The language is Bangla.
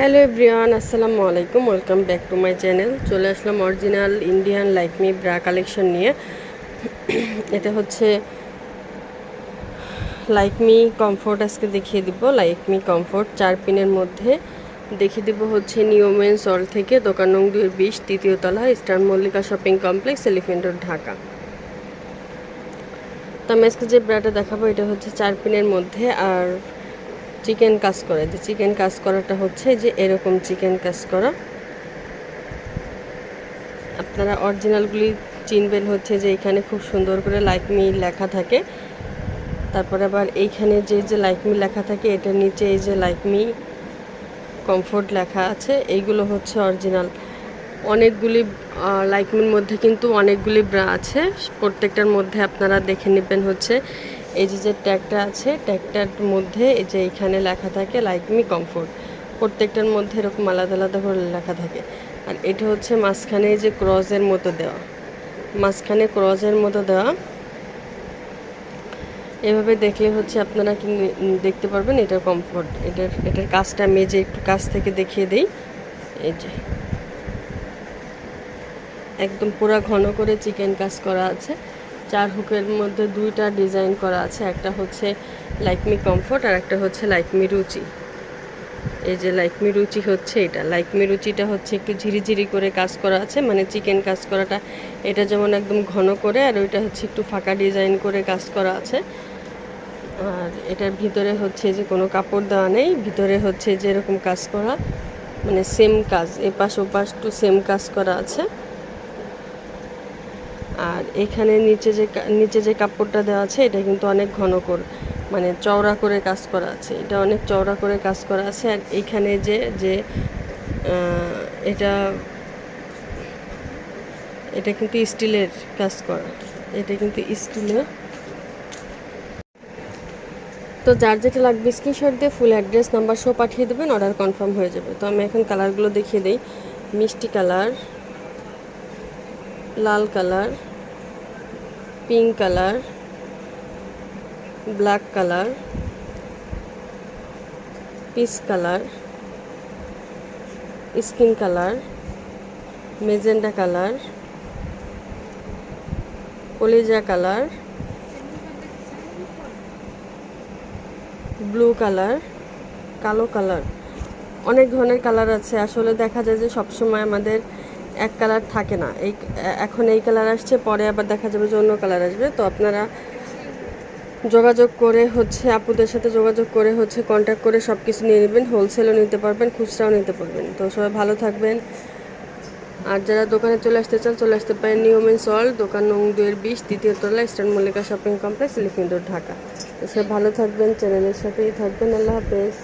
হ্যালো এভরিওয়ান, আসসালামু আলাইকুম। Welcome back to my channel চলে আসলাম original Indian like me bra collection নিয়ে। এটা হচ্ছে লাইকমি কমফোর্ট আজকে দেখিয়ে দিব। লাইকমি কমফোর্ট চার পিনের মধ্যে। দেখিয়ে দিব হচ্ছে নিউমেন সল থেকে দোকান নং দুই বিশ, তৃতীয় তলা eastern Mallika shopping complex elephant road Dhaka. তো আমি আজকে যে ব্রাটা দেখাবো, এটা হচ্ছে চার পিনের মধ্যে। আর চিকেন কাজ করে। যে চিকেন কাজ করাটা হচ্ছে যে এরকম চিকেন কাজ করা। আপনারা অরিজিনালগুলি চিনবেন হচ্ছে যে এখানে খুব সুন্দর করে লাইক মি লেখা থাকে। তারপরে আবার এইখানে যে যে লাইক মি লেখা থাকে, এটার নিচে এই যে লাইক মি কমফোর্ট লেখা আছে, এইগুলো হচ্ছে অরিজিনাল। অনেকগুলি লাইকমির মধ্যে কিন্তু অনেকগুলি ব্রা আছে। প্রত্যেকটার মধ্যে আপনারা দেখে নেবেন হচ্ছে এই যে যে ট্যাগটা আছে ট্যাগটার মধ্যে এই যে এখানে লেখা থাকে লাইক মি কমফোর্ট প্রত্যেকটার মধ্যে এরকম আলাদা আলাদা করে লেখা থাকে। আর এটা হচ্ছে মাঝখানে যে ক্রসের মতো দেওয়া। মাঝখানে ক্রসের মতো দেওয়া। এভাবে দেখলে হচ্ছে আপনারা দেখতে পারবেন এটার কমফোর্ট এটার এটার কাজটা আমি যে একটু কাছ থেকে দেখিয়ে দিই। এই যে। একদম পুরা ঘন করে চিকেন কাজ করা আছে। চার হুকের মধ্যে দুইটা ডিজাইন করা আছে, একটা হচ্ছে লাইকমি কমফোর্ট আর একটা হচ্ছে লাইকমি রুচি এই যে লাইকমি রুচি হচ্ছে এটা। লাইকমি রুচিটা হচ্ছে একটু ঝিরিঝিরি করে কাজ করা আছে মানে চিকেন কাজ করাটা। এটা যেমন একদম ঘন করে, আর ওইটা হচ্ছে একটু ফাঁকা ডিজাইন করে কাজ করা আছে। আর এটার ভিতরে হচ্ছে যে কোনো কাপড় দেওয়া নেই, ভিতরে হচ্ছে যে এরকম কাজ করা মানে সেম কাজ, এপাশ ওপাশ টু সেম কাজ করা আছে। আর এখানে নিচে যে নিচে যে কাপড়টা দেওয়া আছে, এটা কিন্তু অনেক ঘন কর মানে চওড়া করে কাজ করা আছে। এটা অনেক চওড়া করে কাজ করা আছে। আর এইখানে যে যে এটা এটা কিন্তু স্টিলের কাজ করা। এটা কিন্তু স্টিলের। তো যার যেটা লাগবে স্ক্রিনশট দিয়ে ফুল অ্যাড্রেস নাম্বার সহ পাঠিয়ে দেবেন অর্ডার কনফার্ম হয়ে যাবে। তো আমি এখন কালারগুলো দেখিয়ে দিই। মিষ্টি কালার লাল colour pink colour black colour peach colour skin colour magenta colour কলিজা কালার ব্লু কালার কালো কালার অনেক ধরনের কালার আছে। আসলে দেখা যায় যে সবসময় আমাদের এক কালার থাকে না। এই, এখন এই কালার আসছে, পরে আবার দেখা যাবে যে অন্য কালার আসবে। তো আপনারা যোগাযোগ করে হচ্ছে আপুদের সাথে যোগাযোগ করে হচ্ছে কন্ট্যাক্ট করে সব কিছু নিয়ে নেবেন হোলসেলও নিতে পারবেন, খুচরাও নিতে পারবেন। তো সবাই ভালো থাকবেন। আর যারা দোকানে চলে আসতে চান, চলে আসতে পারেন নিয়মেন সল দোকান নং দুয়ের বিশ, দ্বিতীয় তলা ইস্টার্ন মল্লিকা শপিং কমপ্লেক্স লিখিন্দর ঢাকা। তো সবাই ভালো থাকবেন চ্যানেলের সাথেই থাকবেন। আল্লাহ হাফেজ।